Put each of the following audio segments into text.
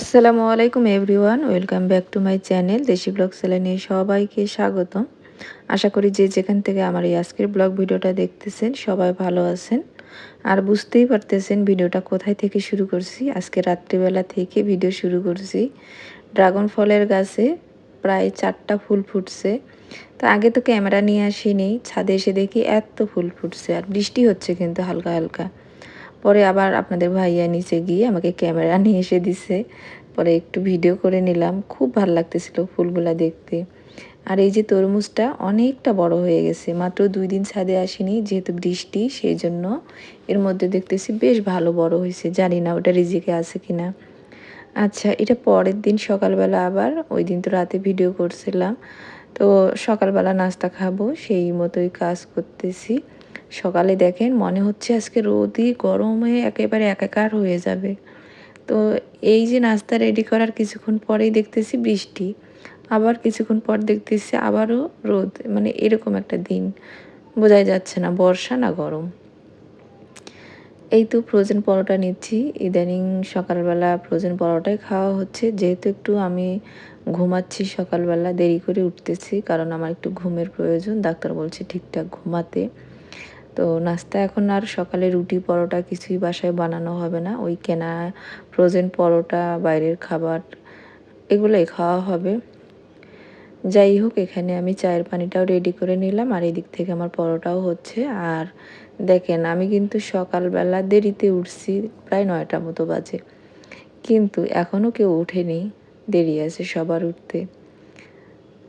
আসসালামু আলাইকুম everyone, welcome back to my channel Deshi vlog চ্যানেলে সবাইকে স্বাগতম। আশা করি যে যেখান থেকে আমার এই আজকের ব্লগ ভিডিওটা দেখতেছেন সবাই ভালো আছেন। আর বুঝতেই পারতেছেন ভিডিওটা কোথায় থেকে শুরু করছি। আজকে রাত্রিবেলা থেকে ভিডিও শুরু করছি। ড্রাগন ফলের গাছে প্রায় চারটা ফুল ফুটছে। তো আগে তো ক্যামেরা নিয়ে আসিনি, ছাদে এসে দেখি এত ফুল ফুটছে আর বৃষ্টি হচ্ছে কিন্তু হালকা হালকা। পরে আবার আপনাদের ভাইয়া নিচে গিয়ে আমাকে ক্যামেরা নিয়ে এসে দিছে। পরে একটু ভিডিও করে নিলাম। খুব ভালো লাগতেছিল ফুলগুলা দেখতে। আর এই যে তরমুজটা অনেকটা বড় হয়ে গেছে। মাত্র দুই দিন ছাদে আসেনি, যেহেতু বৃষ্টি, সেই জন্য এর মধ্যে দেখতেছি বেশ ভালো বড় হয়েছে। জানি না ওটা রিজিকে আছে কিনা। আচ্ছা এটা পরের দিন সকালবেলা আবার, ওই দিন তো রাতে ভিডিও করছিলাম। তো সকালবেলা নাস্তা খাব, সেই মতোই কাজ করতেছি। সকালে দেখেন, মনে হচ্ছে আজকে রোদই গরমে একেবারে একাকার হয়ে যাবে। তো এই যে নাস্তা রেডি করার কিছুক্ষণ পরেই দেখতেছি বৃষ্টি, আবার কিছুক্ষণ পর দেখতেছি আবারও রোদ মানে এরকম একটা দিন। বোঝাই যাচ্ছে না বর্ষা না গরম। এই তো ফ্রোজেন পরোটা নিচ্ছি। ইদানিং সকালবেলা ফ্রোজেন পরোটাই খাওয়া হচ্ছে। যেহেতু একটু আমি ঘুমাচ্ছি সকালবেলা, দেরি করে উঠতেছি, কারণ আমার একটু ঘুমের প্রয়োজন। ডাক্তার বলছে ঠিকঠাক ঘুমাতে। তো নাস্তা এখন আর সকালে রুটি পরোটা কিছুই বাসায় বানানো হবে না। ওই কেনা ফ্রোজেন পরোটা, বাইরের খাবার, এগুলোই খাওয়া হবে। যাই হোক, এখানে আমি চায়ের পানিটাও রেডি করে নিলাম আর এদিক থেকে আমার পরোটাও হচ্ছে। আর দেখেন, আমি কিন্তু সকালবেলা দেরিতে উঠছি, প্রায় নয়টা মতো বাজে। কিন্তু এখনও কেউ ওঠেনি, দেরি আছে সবার উঠতে।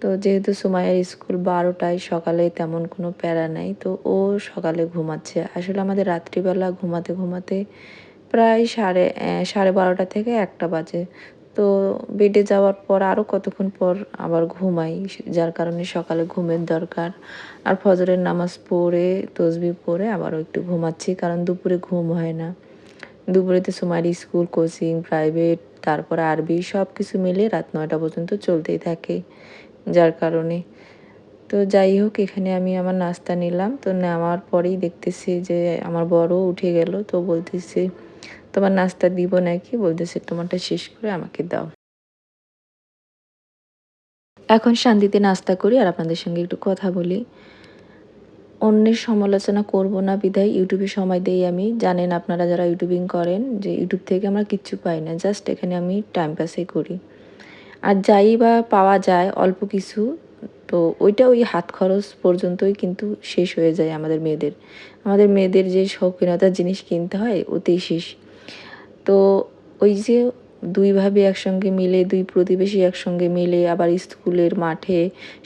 তো যেহেতু সুমাইয়ের স্কুল বারোটায়, সকালে তেমন কোনো প্যারা নাই, তো ও সকালে ঘুমাচ্ছে। আসলে আমাদের রাত্রিবেলা ঘুমাতে ঘুমাতে প্রায় সাড়ে সাড়ে বারোটা থেকে একটা বাজে। তো বেডে যাওয়ার পর আরও কতক্ষণ পর আবার ঘুমাই, যার কারণে সকালে ঘুমের দরকার। আর ফজরের নামাজ পড়ে, তসবি পড়ে আবারও একটু ঘুমাচ্ছি, কারণ দুপুরে ঘুম হয় না। দুপুরেতে সুমাইয়ের স্কুল, কোচিং প্রাইভেট তারপর আরবি সব কিছু মিলে রাত নয়টা পর্যন্ত চলতেই থাকে। যার কারণে। তো যাই হোক, এখানে আমি আমার নাস্তা নিলাম। তো নেওয়ার পরেই দেখতেছি যে আমার বড় উঠে গেল। তো বলতেছি, তোমার নাস্তা দিব নাকি? বলতেছে, তোমারটা শেষ করে আমাকে দাও। এখন শান্তিতে নাস্তা করি আর আপনাদের সঙ্গে একটু কথা বলি। অন্যের সমালোচনা করব না বিধায় ইউটিউবে সময় দেই আমি। জানেন আপনারা যারা ইউটিউবিং করেন যে ইউটিউব থেকে আমরা কিচ্ছু পাই না। জাস্ট এখানে আমি টাইম পাসই করি। আর যাই বা পাওয়া যায় অল্প কিছু, তো ওইটা ওই হাত খরচ পর্যন্তই কিন্তু শেষ হয়ে যায় আমাদের মেয়েদের। আমাদের মেয়েদের যে শৌখিনতার জিনিস কিনতে হয় ওতেই শেষ। তো ওই যে দুইভাবে একসঙ্গে মিলে, দুই প্রতিবেশী একসঙ্গে মিলে, আবার স্কুলের মাঠে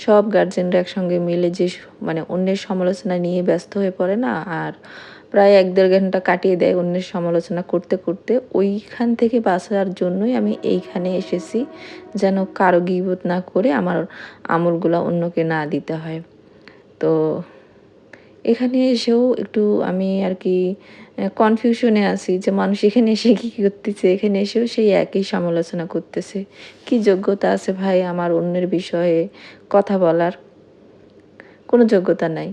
সব গার্জেনরা একসঙ্গে মিলে যে মানে অন্যের সমালোচনা নিয়ে ব্যস্ত হয়ে পড়ে না, আর প্রায় এক দেড় ঘণ্টা কাটিয়ে দেয় অন্যের সমালোচনা করতে করতে। ওইখান থেকে বাঁচার জন্যই আমি এইখানে এসেছি, যেন কারও গিবোধ না করে আমার আমলগুলো অন্যকে না দিতে হয়। তো এখানে এসেও একটু আমি আর কি কনফিউশনে আছি যে মানুষ এখানে এসে কী করতেছে? এখানে এসেও সেই একই সমালোচনা করতেছে। কি যোগ্যতা আছে ভাই আমার অন্যের বিষয়ে কথা বলার? কোনো যোগ্যতা নাই।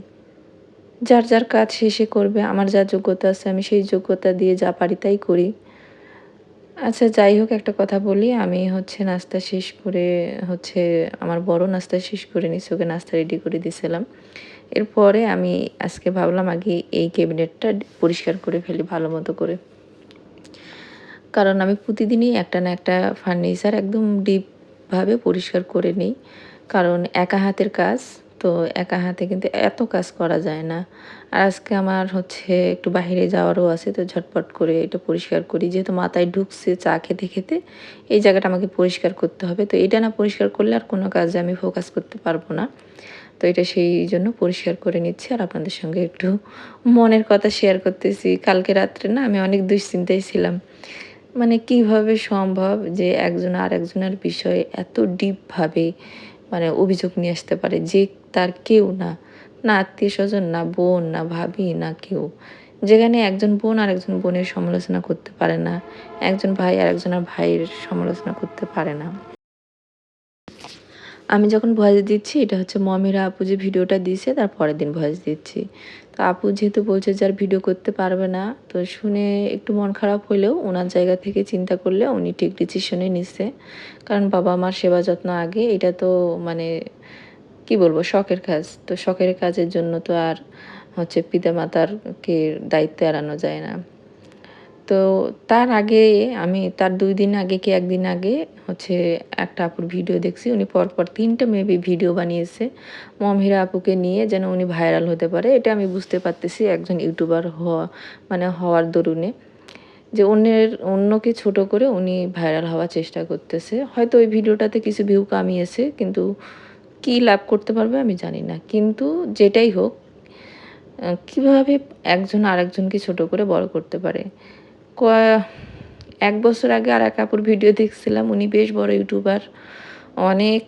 যার যার কাজ শেষে করবে, আমার যা যোগ্যতা আছে আমি সেই যোগ্যতা দিয়ে যা পারি তাই করি। আচ্ছা যাই হোক, একটা কথা বলি, আমি হচ্ছে নাস্তা শেষ করে হচ্ছে আমার বড় নাস্তা শেষ করে নিছি, ওকে নাস্তা রেডি করে দিয়েছিলাম এরপরে আমি আজকে ভাবলাম আগে এই ক্যাবিনেটটা পরিষ্কার করে ফেলি, ভালো মতো করে। কারণ আমি প্রতিদিনই একটা না একটা ফার্নিচার একদম ডিপভাবে পরিষ্কার করে নিই, কারণ একা হাতের কাজ তো একা হাতে কিন্তু এত কাজ করা যায় না। আর আজকে আমার হচ্ছে একটু বাহিরে যাওয়ারও আছে, তো ঝটপট করে এটা পরিষ্কার করি। যেহেতু মাথায় ঢুকছে চা খেতে খেতে, এই জায়গাটা আমাকে পরিষ্কার করতে হবে। তো এটা না পরিষ্কার করলে আর কোনো কাজে আমি ফোকাস করতে পারব না। তো এটা সেই জন্য পরিষ্কার করে নিচ্ছি। আর আপনাদের সঙ্গে একটু মনের কথা শেয়ার করতেছি। কালকে রাত্রে না আমি অনেক দুশ্চিন্তায় ছিলাম। মানে কীভাবে সম্ভব যে একজন আর একজনের বিষয়ে এত ডিপভাবে মানে অভিযোগ নিয়ে আসতে পারে যে তার কেউ না না আত্মীয় স্বজন না বোন, না ভাবি, না কেউ। যেখানে একজন বোন আর একজন বোনের সমালোচনা করতে পারে না, একজন ভাই আর একজনের ভাইয়ের সমালোচনা করতে পারে না। আমি যখন ভয়েস দিচ্ছি, এটা হচ্ছে মমিরা আপু যে ভিডিওটা দিয়েছে, তার পরের দিন ভয়েস দিচ্ছি। তো আপু যেহেতু বলছে যে আর ভিডিও করতে পারবে না, তো শুনে একটু মন খারাপ হলেও ওনার জায়গা থেকে চিন্তা করলে উনি ঠিক ডিসিশনে নিচ্ছে কারণ বাবা মার সেবা যত্ন আগে, এটা তো মানে কি বলব, শখের কাজ। তো শখের কাজের জন্য তো আর হচ্ছে পিতামাতারকে দায়িত্ব এড়ানো যায় না। তো তার আগে আমি, তার দুই দিন আগে কি একদিন আগে হচ্ছে একটা আপুর ভিডিও দেখছি। উনি পরপর তিনটা মেবি ভিডিও বানিয়েছে। মমহিরা আপুকে নিয়ে যেন উনি ভাইরাল হতে পারে, এটা আমি বুঝতে পারতেছি একজন ইউটিউবার হওয়া মানে হওয়ার দরুনে। যে অন্যের, অন্যকে ছোট করে উনি ভাইরাল হওয়ার চেষ্টা করতেছে। হয়তো ওই ভিডিওটাতে কিছু ভিউ কামিয়েছে, কিন্তু কি লাভ করতে পারবে আমি জানি না। কিন্তু যেটাই হোক কীভাবে একজন আরেকজনকে ছোট করে বড় করতে পারে? এক বছর আগে আর এক আপুর ভিডিও দেখছিলাম। উনি বেশ বড় ইউটিউবার অনেক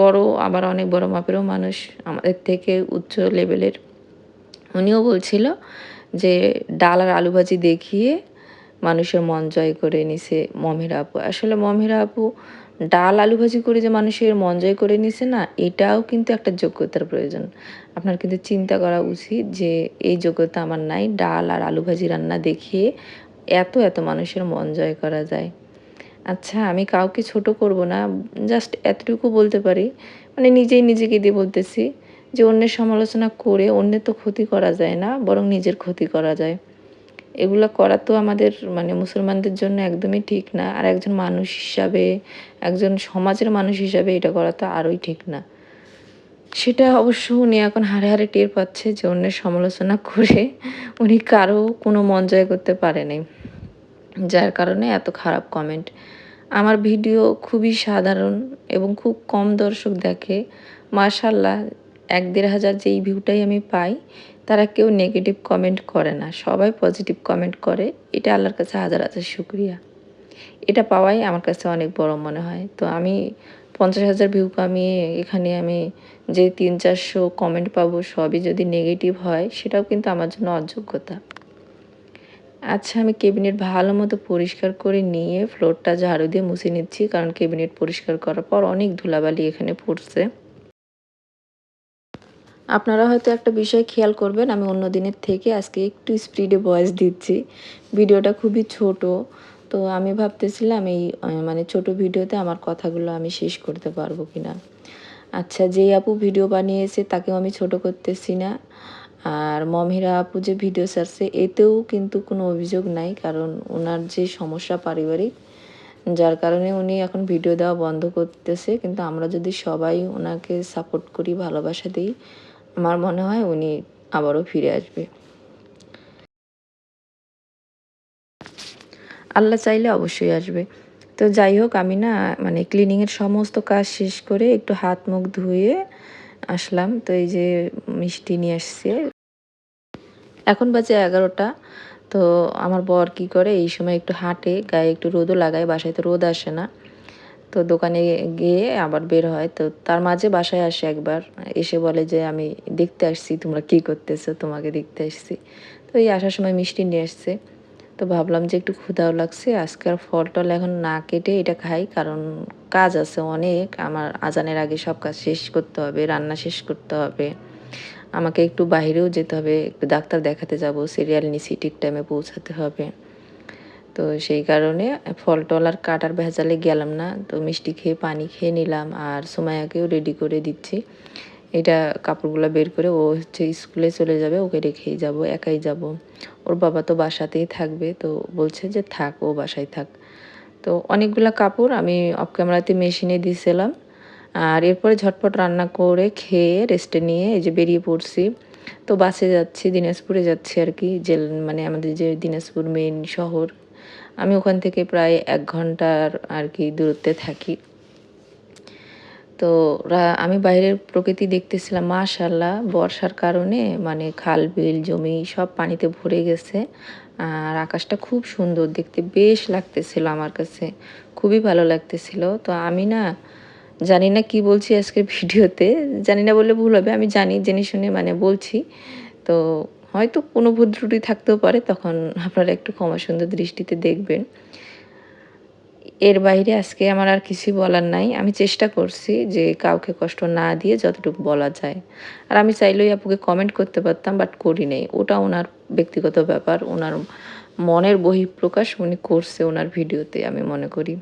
বড়, আবার অনেক বড় মাপেরও মানুষ আমাদের থেকে উচ্চ লেভেলের উনিও বলছিল যে, ডাল আর আলু ভাজি দেখিয়ে মানুষের মন জয় করে নিছে মমেরা আপু। আসলে মমেরা আপু ডাল, আলু ভাজি করে যে মানুষের মন জয় করে নিছে না, এটাও কিন্তু একটা যোগ্যতার প্রয়োজন। আপনার কিন্তু চিন্তা করা উচিত যে, এই যোগ্যতা আমার নাই, ডাল আর আলু ভাজি রান্না দেখিয়ে এত এত মানুষের মন জয় করা যায়। আচ্ছা আমি কাউকে ছোট করব না জাস্ট এতটুকু বলতে পারি। মানে নিজেই নিজেকে দিয়ে বলতেছি যে, অন্যের সমালোচনা করে অন্যের তো ক্ষতি করা যায় না, বরং নিজের ক্ষতি করা যায়। এগুলো করা তো আমাদের মানে মুসলমানদের জন্য একদমই ঠিক না। আর একজন মানুষ হিসাবে, একজন সমাজের মানুষ হিসাবে এটা করা তো আরোই ঠিক না। সেটা অবশ্য উনি এখন হারে হারে টের পাচ্ছে যে অন্যের সমালোচনা করে উনি কারও কোনো মন জয় করতে পারেনি, যার কারণে এত খারাপ কমেন্ট আমার ভিডিও খুবই সাধারণ এবং খুব কম দর্শক দেখে। মার্শাল্লাহ এক দেড় হাজার যেই ভিউটাই আমি পাই, তারা কেউ নেগেটিভ কমেন্ট করে না। সবাই পজিটিভ কমেন্ট করে। এটা আল্লাহর কাছে হাজার হাজার শুক্রিয়া। এটা পাওয়াই আমার কাছে অনেক বড় মনে হয়। তো আমি পঞ্চাশ হাজার ভিউ কামিয়ে এখানে আমি যে তিন, চারশো কমেন্ট পাবো, সবই যদি নেগেটিভ হয়, সেটাও কিন্তু আমার জন্য অযোগ্যতা। আচ্ছা আমি কেবিনেট ভালো মতো পরিষ্কার করে নিয়ে ফ্লোরটা ঝাড়ু দিয়ে মুছে নিচ্ছি, কারণ কেবিনেট পরিষ্কার করার পর অনেক ধুলাবালি এখানে পড়ছে। আপনারা হয়তো একটা বিষয় খেয়াল করবেন, আমি অন্য দিনের থেকে আজকে একটু স্পিডে ভয়েস দিচ্ছি। ভিডিওটা খুবই ছোট তো আমি ভাবতেছিলাম এই মানে ছোট ভিডিওতে আমার কথাগুলো আমি শেষ করতে পারব কি না আচ্ছা যেই আপু ভিডিও বানিয়েছে তাকেও আমি ছোট করতেছি না। আর মমিরা আপু যে ভিডিও ছাড়ছে, এতেও কিন্তু কোনো অভিযোগ নাই, কারণ ওনার যে সমস্যা পারিবারিক, যার কারণে উনি এখন ভিডিও দেওয়া বন্ধ করতেছে। কিন্তু আমরা যদি সবাই ওনাকে সাপোর্ট করি, ভালোবাসা দিই, আমার মনে হয় উনি আবারও ফিরে আসবে। আল্লাহ চাইলে অবশ্যই আসবে। তো যাই হোক, আমি না মানে ক্লিনিংয়ের সমস্ত কাজ শেষ করে একটু হাত মুখ ধুয়ে আসলাম। তো এই যে মিষ্টি নিয়ে আসছে। এখন বাজে এগারোটা। তো আমার বর কি করে, এই সময় একটু হাঁটে, গায়ে একটু রোদও লাগায়, বাসায় তো রোদ আসে না। তো দোকানে গিয়ে আবার বের হয়। তো তার মাঝে বাসায় আসে একবার, এসে বলে যে, আমি দেখতে আসছি, তোমরা কি করতেছো? তোমাকে দেখতে আসছি। তো এই আসার সময় মিষ্টি নিয়ে আসছে। তো ভাবলাম যে একটু ক্ষুধাও লাগছে। আজকে আর ফল টল এখন না কেটে এটা খাই, কারণ কাজ আছে অনেক। আমার আজানের আগে সব কাজ শেষ করতে হবে, রান্না শেষ করতে হবে। আমাকে একটু বাইরেও যেতে হবে, একটু ডাক্তার দেখাতে যাব, সিরিয়াল নিছি, ঠিক টাইমে পৌঁছাতে হবে। তো সেই কারণে ফল টল আর কাটার ভেজালে গেলাম না। তো মিষ্টি খেয়ে পানি খেয়ে নিলাম, আর সোমায়াকেও রেডি করে দিচ্ছি। এটা কাপড়গুলো বের করে ও হচ্ছে স্কুলে চলে যাবে, ওকে রেখেই যাব, একাই যাব। ওর বাবা তো বাসাতেই থাকবে, তো বলছে যে থাক, ও বাসায় থাক। তো অনেকগুলো কাপড় আমি অফ ক্যামেরাতে মেশিনে দিয়েছিলাম আর এরপরে ঝটপট রান্না করে খেয়ে রেস্টে নিয়ে এই যে বেরিয়ে পড়ছি। তো বাসে যাচ্ছি, দিনাজপুরে যাচ্ছি আর কি, জেল মানে আমাদের যে দিনাজপুর মেন শহর। আমি ওখান থেকে প্রায় এক ঘণ্টার আর কি দূরত্বে থাকি। তো আমি বাইরের প্রকৃতি দেখতেছিলাম মাশাল্লাহ বর্ষার কারণে মানে খাল, বিল, জমি সব পানিতে ভরে গেছে। আর আকাশটা খুব সুন্দর, দেখতে বেশ লাগতেছিল আমার কাছে, খুবই ভালো লাগতেছিল। তো আমি না, জানি না কি বলছি আজকের ভিডিওতে, জানি না বললে ভুল হবে, আমি জানি, জেনে শুনে মানে বলছি। তো হয়তো কোনো ভুল ত্রুটি থাকতেও পারে, তখন আপনারা একটু ক্ষমা সুন্দর দৃষ্টিতে দেখবেন। এর বাইরে আজকে আমার আর কিছুই বলার নাই। আমি চেষ্টা করছি যে কাউকে কষ্ট না দিয়ে যতটুকু বলা যায়। আর আমি চাইলেই আপুকে কমেন্ট করতে পারতাম বাট করি নেই। ওটা ওনার ব্যক্তিগত ব্যাপার, ওনার মনের বহিঃপ্রকাশ উনি করছে ওনার ভিডিওতে, আমি মনে করি।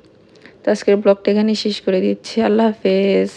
তো আজকের ব্লগটা এখানে শেষ করে দিচ্ছি। আল্লাহ হাফেজ।